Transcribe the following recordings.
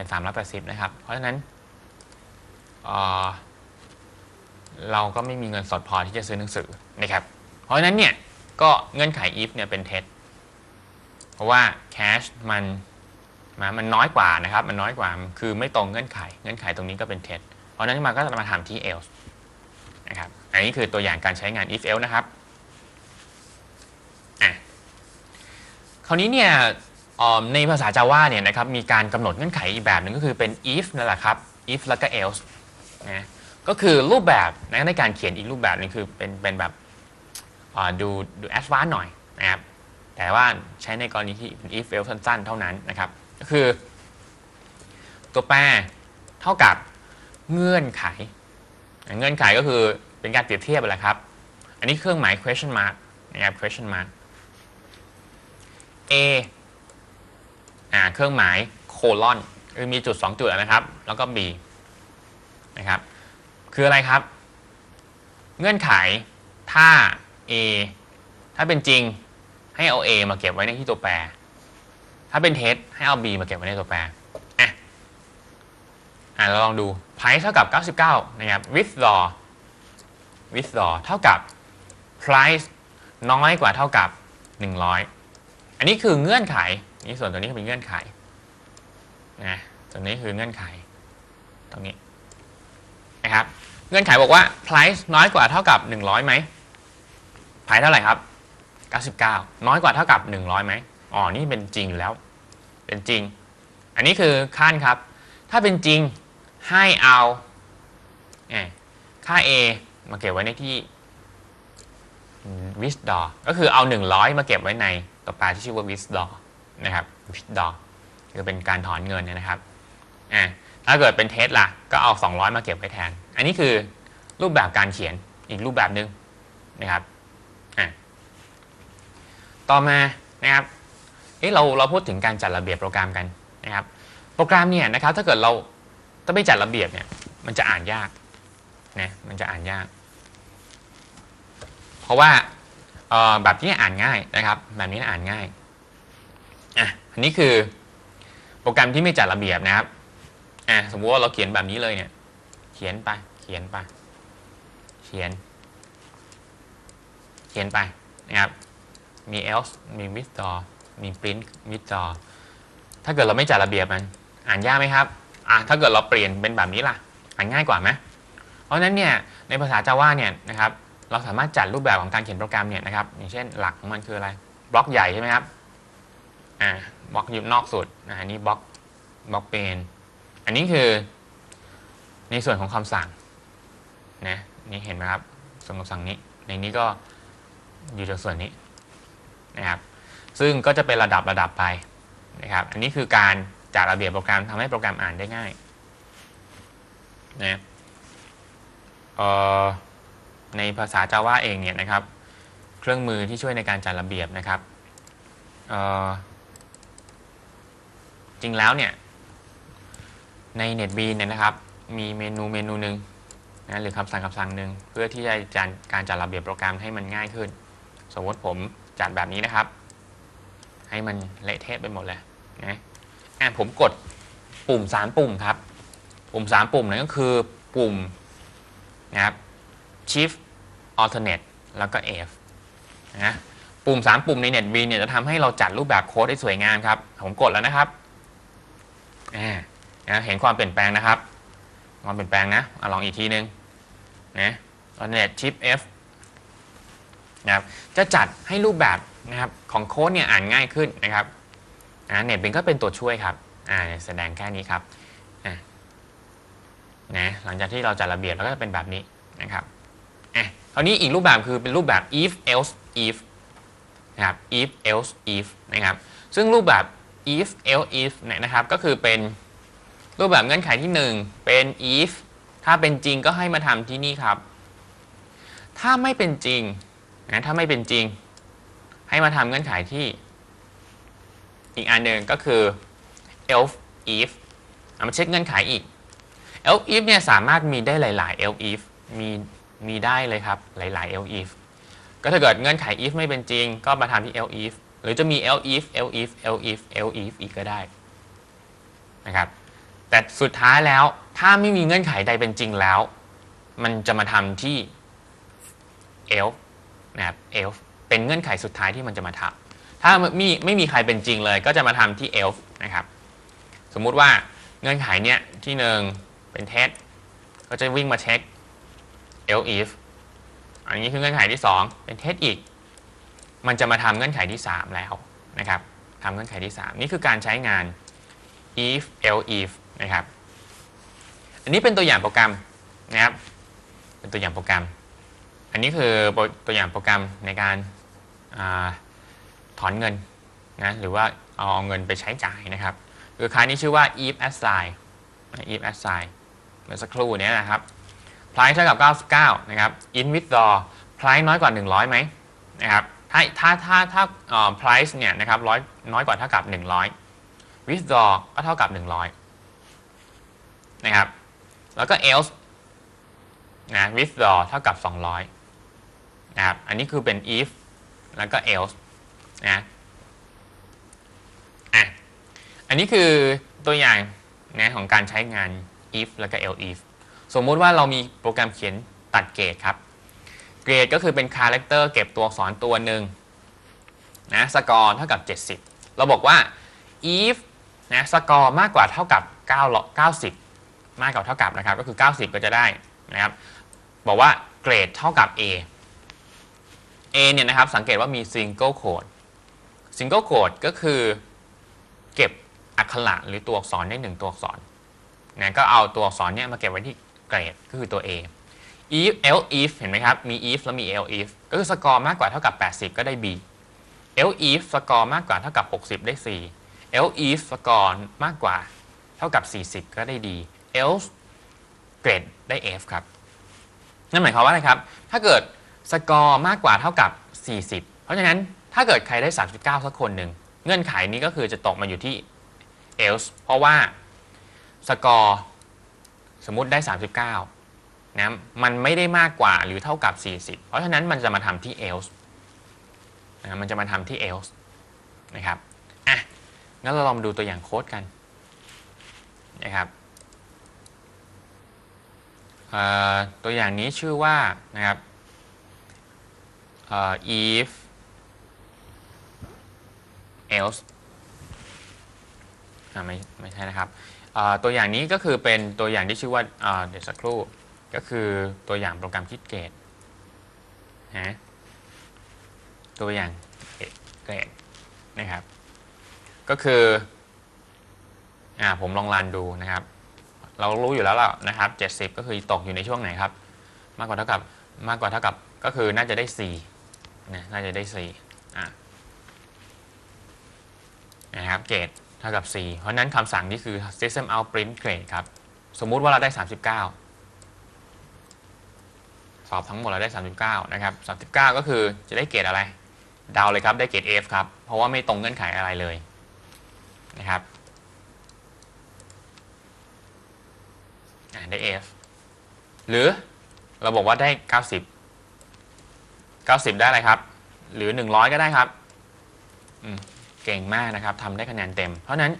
เป็น 380 นะครับ เพราะฉะนั้นเเราก็ไม่มีเงินสดพอที่จะซื้อหนังสือนะครับ เพราะฉะนั้นเนี่ยก็เงื่อนไข if เนี่ยเป็นเท็จ เพราะว่า cash มันมันน้อยกว่านะครับ มันน้อยกว่า คือไม่ตรงเงื่อนไข เงื่อนไขตรงนี้ก็เป็นเท็จ เพราะฉะนั้นมันก็จะมาทำที่ else นะครับ อันนี้คือตัวอย่างการใช้งาน if else นะครับ อะ คราวนี้เนี่ย ในภาษา Java เนี่ยนะครับมีการกำหนดเงื่อนไขอีกแบบหนึ่งก็คือเป็น if นั่นแหละครับ if แล้วก็ else นะก็คือรูปแบบนะในการเขียนอีกรูปแบบหนึงคือเป็นเป็นแบบดูดู advanced หน่อยนะครับแต่ว่าใช้ในกรณีที่เป็น if else สั้นๆ เท่านั้นนะครับ ก็คือ ตัวแปรเท่ากับเงื่อนไข เงื่อนไขก็คือเป็นการเปรียบเทียบแหละครับ อันนี้เครื่องหมาย question mark นะครับ question mark A อ่าเครื่องหมาย colon คือมีจุด 2 จุดนะครับ แล้วก็ B นะครับ คืออะไรครับ เงื่อนไขถ้า A ถ้าเป็นจริงให้เอา A มาเก็บไว้ในที่ตัวแปร ถ้าเป็นเท็จให้เอา B มาเก็บไว้ในตัวแปร อะ อะเราลองดู price เท่ากับ 99 นะครับ withdraw withdraw เท่ากับ price น้อยกว่าเท่ากับ 100 อันนี้คือเงื่อนไข นี่ส่วนตัวนี้ก็เป็นเงื่อนไขนะส่วนนี้คือเงื่อนไข ตรงนี้นะครับ เงื่อนไขบอกว่า price น้อยกว่าเท่ากับ 100ไหม price เท่าไหร่ครับ 99 น้อยกว่าเท่ากับ 100ไหมอ๋อนี่เป็นจริงอยู่แล้ว เป็นจริง อันนี้คือขั้นครับ ถ้าเป็นจริงให้เอาเอ่อค่า a มาเก็บไว้ในที่ w i s d o ก็คือเอา 100 มาเก็บไว้ในตัวแปรที่ชื่อว่า w i s d o นะครับ w i s d o คือเป็นการถอนเงินนะครับอ่าถ้าเกิดเป็นเทสล่ะก็เอา 200 มาเก็บไว้แทน อันนี้คือรูปแบบการเขียนอีกรูปแบบหนึ่งนะครับอ่าต่อมานะครับเอ๊ะเราเราพูดถึงการจัดระเบียบโปรแกรมกันนะครับ โปรแกรมเนี่ยนะครับถ้าเกิดเราต้องไม่จัดระเบียบเนี่ยมันจะอ่านยากนะมันจะอ่านยาก เพราะว่าแบบนี้อ่านง่ายนะครับ แบบนี้อ่านง่าย อะอันนี้คือโปรแกรมที่ไม่จัดระเบียบนะครับอะสมมติว่าเราเขียนแบบนี้เลยเนี่ย เขียนไป เขียนไป เขียน เขียนไปนะครับ มี else มี withdraw มี print withdraw ถ้าเกิดเราไม่จัดระเบียบมัน อ่านยากไหมครับ อะถ้าเกิดเราเปลี่ยนเป็นแบบนี้ล่ะ อ่านง่ายกว่าไหมเพราะฉะนั้นเนี่ยในภาษา Java เนี่ยนะครับเราสามารถจัดรูปแบบของการเขียนโปรแกรมเนี่ยนะครับอย่างเช่นหลักของมันคืออะไร บล็อกใหญ่ใช่ไหมครับ อ่าบล็อกอยู่นอกสุดอ่าอันนี้บล็อกบล็อกเป็น อันนี้คือในส่วนของคำสั่งนะนี่เห็นไหมครับส่วนคำสั่งนี้ ในนี้ก็อยู่ในส่วนนี้นะครับซึ่งก็จะเป็นระดับระดับไปนะครับอันนี้คือการจัดระเบียบโปรแกรมทำให้โปรแกรมอ่านได้ง่ายนะในภาษา Java เองเนี่ยนะครับ เครื่องมือที่ช่วยในการจัดระเบียบนะครับเอ่อ จริงแล้วเนี่ยใน NetBeans เนี่ยนะครับ มีเมนูเมนูหนึ่งนะหรือคำสั่งคำสั่งหนึ่งเพื่อที่จะจัดการจัดระเบียบโปรแกรมให้มันง่ายขึ้น สมมติผมจัดแบบนี้นะครับ ให้มันเละเทะไปหมดเลยนะอะผมกดปุ่ม 3 ปุ่มครับ ปุ่ม 3 ปุ่มนั่นก็คือปุ่มนะครับ Shift Alternate แล้วก็ F นะปุ่ม 3 ปุ่มใน NetBeans เนี่ยจะทำให้เราจัดรูปแบบโค้ดได้สวยงามครับ ผมกดแล้วนะครับ นะเห็นความเปลี่ยนแปลงนะครับ ความเปลี่ยนแปลงนะอลองอีกทีนึงนะ Alternate Shift F นะครับจะจัดให้รูปแบบนะครับของโค้ดเนี่ยอ่านง่ายขึ้นนะครับนะ NetBeans ก็เป็นตัวช่วยครับอ่าแสดงแค่นี้ครับนะหลังจากที่เราจัดระเบียบแล้วก็จะเป็นแบบนี้นะครับอะคราวนี้อีกรูปแบบคือเป็นรูปแบบ if else if นะครับ if else if นะครับซึ่งรูปแบบ if else if เนี่ยนะครับ ก็คือเป็นรูปแบบเงื่อนไขที่ 1 เป็น if ถ้าเป็นจริงก็ให้มาทำที่นี่ครับ ถ้าไม่เป็นจริงนะถ้าไม่เป็นจริง ให้มาทำเงื่อนไขที่ อีกอันหนึ่งก็คือ else if เอามาเช็คเงื่อนไขอีก else if เนี่ยสามารถมีได้หลาย ๆ else if มีมีได้เลยครับหลาย ๆ else if ก็ถ้าเกิดเงื่อนไข if ไม่เป็นจริง ก็มาทำที่ else if หรือจะมี elif elif elif elif อีกก็ได้นะครับ แต่สุดท้ายแล้วถ้าไม่มีเงื่อนไขใดเป็นจริงแล้ว มันจะมาทำที่ else นะครับ else เป็นเงื่อนไขสุดท้ายที่มันจะมาทำถ้าไม่ไม่มีใครเป็นจริงเลย ก็จะมาทำที่ else นะครับ สมมุติว่าเงื่อนไขเนี้ยที่หนึ่งเป็นเท็จก็จะวิ่งมาเช็ค elif อันนี้คือเงื่อนไขที่ 2 เป็นเท็จอีก มันจะมาทำเงื่อนไขที่ 3 แล้วนะครับทำเงื่อนไขที่ 3 นี่คือการใช้งาน if else if นะครับ อันนี้เป็นตัวอย่างโปรแกรมนะครับ เป็นตัวอย่างโปรแกรม อันนี้คือตัวอย่างโปรแกรมในการอาถอนเงินนะหรือว่าเอาเงินไปใช้จ่ายนะครับคือค่านี้ชื่อว่า if assign if assign เมื่อสักครู่นี้นะครับ price เท่ากับ 99 นะครับ in withdraw price น้อยกว่า 100ไหมนะครับ ถ้าถ้าถ้าถ้า price เนี่ยนะครับร้อยน้อยกว่าเท่ากับ 100 withdraw ก็เท่ากับ 100 นะครับ แล้วก็ else นะ withdraw เท่ากับ 200 นะครับ อันนี้คือเป็น if แล้วก็ else นะอะอันนี้คือตัวอย่างนะของการใช้งาน if แล้วก็ else if สมมุติว่าเรามีโปรแกรมเขียนตัดเกรดครับ เกรดก็คือเป็นคาแรคเตอร์เก็บตัวอักษรตัวหนึ่งนะสกอร์เท่ากับ 70 เราบอกว่า if นะสกอร์มากกว่าเท่ากับ 9 90 มากกว่าเท่ากับนะครับก็คือ 90 ก็จะได้นะครับบอกว่าเกรดเท่ากับ A A เนี่ยนะครับสังเกตว่ามี single code single code ก็คือเก็บอักขระหรือตัวอักษรได้หนึ่งตัวอักษรนะก็เอาตัวอักษรเนี่ยมาเก็บไว้ที่เกรดก็คือตัว A if else if เห็นไหมครับ มี if แล้วมี else if ก็คือสกอร์มากกว่าเท่ากับ 80 ก็ได้ B else if สกอร์มากกว่าเท่ากับ 60 ได้ C else if สกอร์มากกว่าเท่ากับ 40 ก็ได้ D else เกรดได้ F ครับ นั่นหมายความว่าอะไรครับ ถ้าเกิดสกอร์มากกว่าเท่ากับ 40 เพราะฉะนั้นถ้าเกิดใครได้ 39 สักคนหนึ่งเงื่อนไขนี้ก็คือจะตกมาอยู่ที่ else เพราะว่าสกอร์สมมุติได้ 39 นะมันไม่ได้มากกว่าหรือเท่ากับ 40 เพราะฉะนั้นมันจะมาทำที่ else นะมันจะมาทำที่ else นะครับอะงั้นเราลองมาดูตัวอย่างโค้ดกันนะครับตัวอย่างนี้ชื่อว่านะครับ if else ไม่ไม่ใช่นะครับตัวอย่างนี้ก็คือเป็นตัวอย่างที่ชื่อว่าเดี๋ยวสักครู่ ก็คือตัวอย่างโปรแกรมคิดเกรดนะตัวอย่างเกรดนะครับ ก็คืออ่าผมลองรันดูนะครับ เรารู้อยู่แล้วล่ะนะครับ 70 ก็คือตกอยู่ในช่วงไหนครับ มากกว่าเท่ากับมากกว่าเท่ากับก็คือน่าจะได้4นะน่าจะได้4อะนะครับเกรดเท่ากับ 4 เพราะนั้นคำสั่งนี้คือ system out print grade ครับ สมมุติว่าเราได้ 39 สอบทั้งหมดเราได้ 39 นะครับ 39 ก็คือจะได้เกรดอะไร ดาวเลยครับ ได้เกรด F ครับ เพราะว่าไม่ตรงเงื่อนไขอะไรเลยนะครับได้ F หรือเราบอกว่าได้ 90 90 ได้อะไรครับ หรือ 100 ก็ได้ครับ เก่งมากนะครับทำได้คะแนนเต็ม เพราะนั้น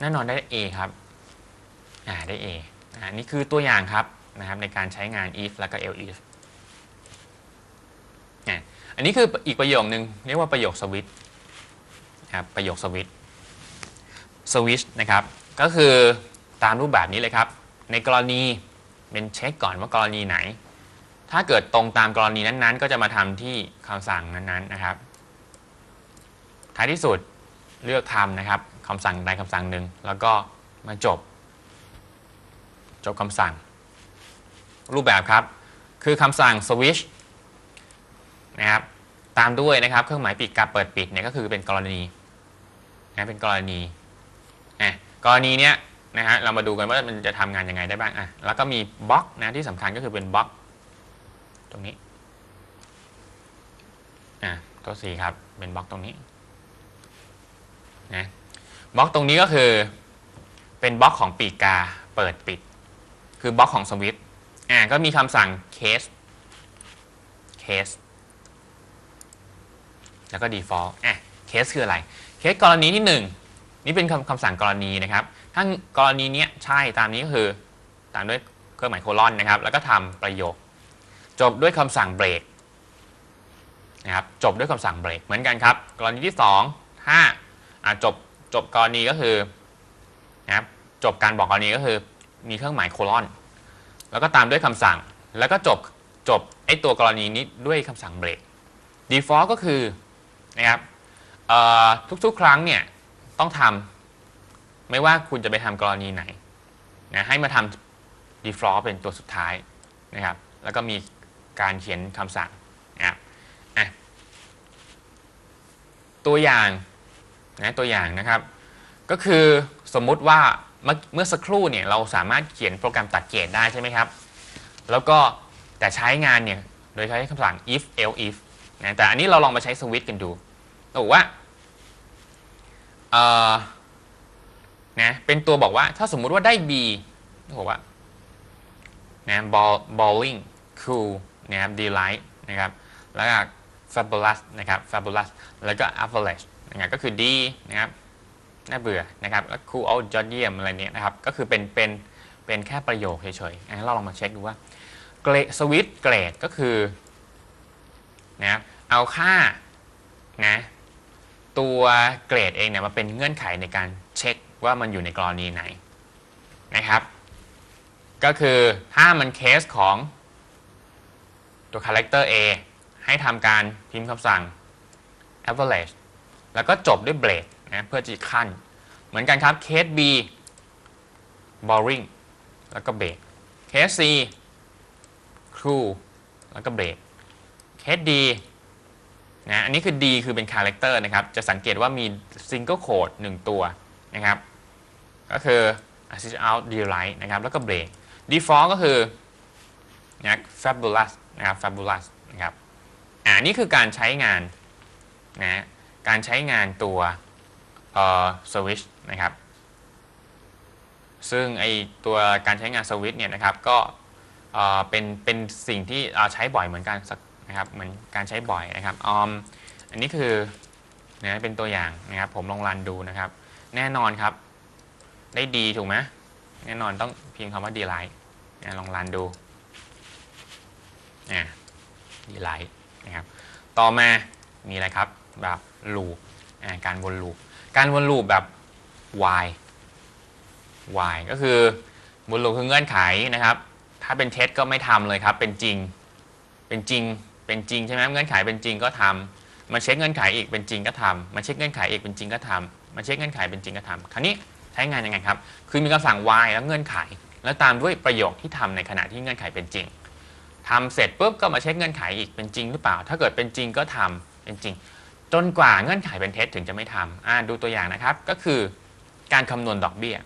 แน่นอนได้ A ครับได้ A อ่านี่คือตัวอย่างครับนะครับในการใช้งาน if แล้วก็ else if อันนี้คืออีกประโยคนึงเรียกว่าประโยคสวิตครับประโยคสวิตสวิตนะครับก็คือตามรูปแบบนี้เลยครับ ในกรณีเป็นเช็คก่อนว่ากรณีไหน ถ้าเกิดตรงตามกรณีนั้นๆ ก็จะมาทำที่คำสั่งนั้นๆนะครับ ท้ายที่สุดเลือกทำนะครับคำสั่งใดคำสั่งหนึ่งแล้วก็มาจบ จบคำสั่ง รูปแบบครับ คือคำสั่ง switch นะครับ ตามด้วยนะครับเครื่องหมายปิดกับเปิดปิดเนี่ยก็คือเป็นกรณีนะเป็นกรณีอะกรณีเนี้ยนะฮะเรามาดูกันว่ามันจะทำงานยังไงได้บ้างอะแล้วก็มีบล็อกนะที่สำคัญก็คือเป็นบล็อก ตรงนี้อะตัวสี่ครับเป็นบล็อกตรงนี้นะบล็อกตรงนี้ก็คือเป็นบล็อกของปีกกาเปิดปิด คือบล็อกของสวิตช์อ่าก็มีคำสั่ง case case แล้วก็ default อะ case คืออะไร case กรณีที่นี่เป็นคำคำสั่งกรณีนะครับ ถ้ากรณีเนี้ยใช่ตามนี้ก็คือตามด้วยเครื่องหมายโคลอนนะครับ แล้วก็ทำประโยค จบด้วยคำสั่งเบรกนะครับจบด้วยคำสั่งเบรกเหมือนกันครับ กรณีที่ 2 ถ้าจบจบกรณีก็คือนะครับจบการบอกกรณีก็คือมีเครื่องหมายโคลอน แล้วก็ตามด้วยคำสั่งแล้วก็จบจบไอ้ตัวกรณีนี้ด้วยคำสั่งเบรก default ก็คือ นะครับทุกๆ ครั้งเนี่ยต้องทำไม่ว่าคุณจะไปทำกรณีไหนนะให้มาทำ default เป็นตัวสุดท้ายนะครับ แล้วก็มีการเขียนคำสั่งนะครับตัวอย่างนะตัวอย่างนะครับ ก็คือสมมุติว่าเมื่อเมื่อสักครู่เนี่ยเราสามารถเขียนโปรแกรมตัดเกรดได้ใช่ไหมครับ แล้วก็แต่ใช้งานเนี่ยโดยใช้คำสั่ง if else if นะแต่อันนี้เราลองมาใช้สวิตช์กันดู เราบอกว่าเออนะเป็นตัวบอกว่าถ้าสมมุติว่าได้ B บอกว่านะ bowling cool นะครับ delight นะครับแล้วก็ fabulous นะครับ fabulous แล้วก็ average นะครับก็คือดีนะครับน่าเบื่อนะครับแล้ว cool out ยอดเยี่ยมอะไรเนี้ยนะครับก็คือเป็นเป็นเป็นแค่ประโยคเฉยๆงั้นเราลองมาเช็คดูว่าเกรดสวิตเกรดก็คือนะครับเอาค่านะ ตัวเกรดเองเนี่ยมาเป็นเงื่อนไขในการเช็คว่ามันอยู่ในกรณีไหนนะครับ ก็คือถ้ามันเคสของตัว character A ให้ทำการพิมพ์คำสั่ง average แล้วก็จบด้วย break นะเพื่อจะขั้น เหมือนกันครับเคส B boring แล้วก็ break เคส C cool แล้วก็ break เคส D นะอันนี้คือ D คือเป็น character นะครับ จะสังเกตว่ามี single code 1ตัวนะครับ ก็คือ assist out delight นะครับ แล้วก็ break default ก็คือนะ fabulous นะครับ fabulous นะครับ อ่านี่คือการใช้งานนะการใช้งานตัวเอ่อ switch นะครับ ซึ่งไอตัวการใช้งานสวิตช์เนี่ยนะครับ ก็เอ่อเป็นเป็นสิ่งที่เอ่อใช้บ่อยเหมือนกันสัก นะครับเหมือนการใช้บ่อยนะครับออมอันนี้คือนะเป็นตัวอย่างนะครับผมลองรันดูนะครับ แน่นอนครับ ได้ดีถูกไหมแน่นอนต้องเพียงคำว่าดีไลท์นะลองรันดูนะดีไลท์นะครับต่อมามีอะไรครับแบบลูปการวนลูปการวนลูปแบบ while y ก็คือวนลูปคือเงื่อนไขนะครับ ถ้าเป็นเท็จก็ไม่ทำเลยครับ เป็นจริงเป็นจริง เป็นจริงใช่ไหมเงื่อนไขเป็นจริงก็ทำมาเช็คเงื่อนไขอีกเป็นจริงก็ทำมาเช็คเงื่อนไขอีกเป็นจริงก็ทำมาเช็คเงื่อนไขเป็นจริงก็ทำคราวนี้ใช้งานยังไงครับ คือมีคำสั่ง y แล้วเงื่อนไข แล้วตามด้วยประโยคที่ทำในขณะที่เงื่อนไขเป็นจริงทำเสร็จปุ๊บก็มาเช็คเงื่อนไขอีกเป็นจริงหรือเปล่า ถ้าเกิดเป็นจริงก็ทำเป็นจริง จนกว่าเงื่อนไขเป็นเท็จถึงจะไม่ทำอ่าดูตัวอย่างนะครับ ก็คือการคำนวณดอกเบี้ย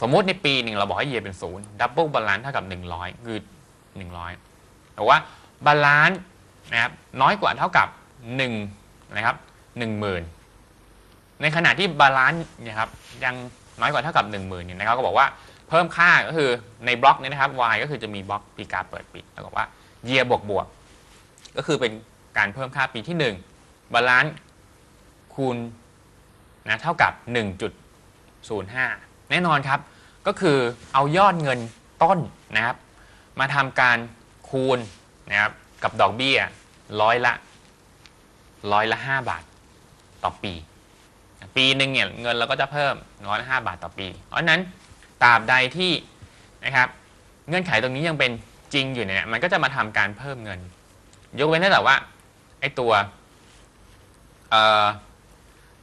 สมมุติในปีหนึ่งเราบอกให้เยียเป็นศูนย์ดับเบิลบาลานซ์เท่ากับ 100 คือ 100แต่ว่า บาลานซ์นะครับน้อยกว่าเท่ากับ1นะครับ10,000ในขณะที่บาลานซ์นะครับยังน้อยกว่าเท่ากับ 10,000เนี่ยนะครับก็บอกว่าเพิ่มค่าก็คือในบล็อกนี้นะครับ y ก็คือจะมีบล็อกปีกาเปิดปิดแล้วบอกว่า year บวกบวกก็คือเป็นการเพิ่มค่าปีที่ 1 บาลานซ์คูณนะเท่ากับ 1.05 แน่นอนครับ ก็คือเอายอดเงินต้นนะครับ มาทำการคูณ นะครับกับดอกเบี้ยร้อยละร้อยละ 5 บาทต่อปี ปีหนึ่งเนี่ยเงินเราก็จะเพิ่มร้อยละ5บาทต่อปี เพราะนั้นตราบใดที่นะครับเงื่อนไขตรงนี้ยังเป็นจริงอยู่เนี่ยมันก็จะมาทำการเพิ่มเงิน ยกเว้นแต่ว่าไอ้ตัวเอ่อ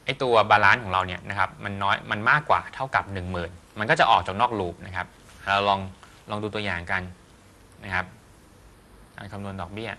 ไอ้ตัวบาลานซ์ของเราเนี่ยนะครับมันน้อยมันมากกว่าเท่ากับ 10,000 มันก็จะออกจากนอกลูปนะครับเราลองลองดูตัวอย่างกันนะครับ การคำนวณดอกเบี้ย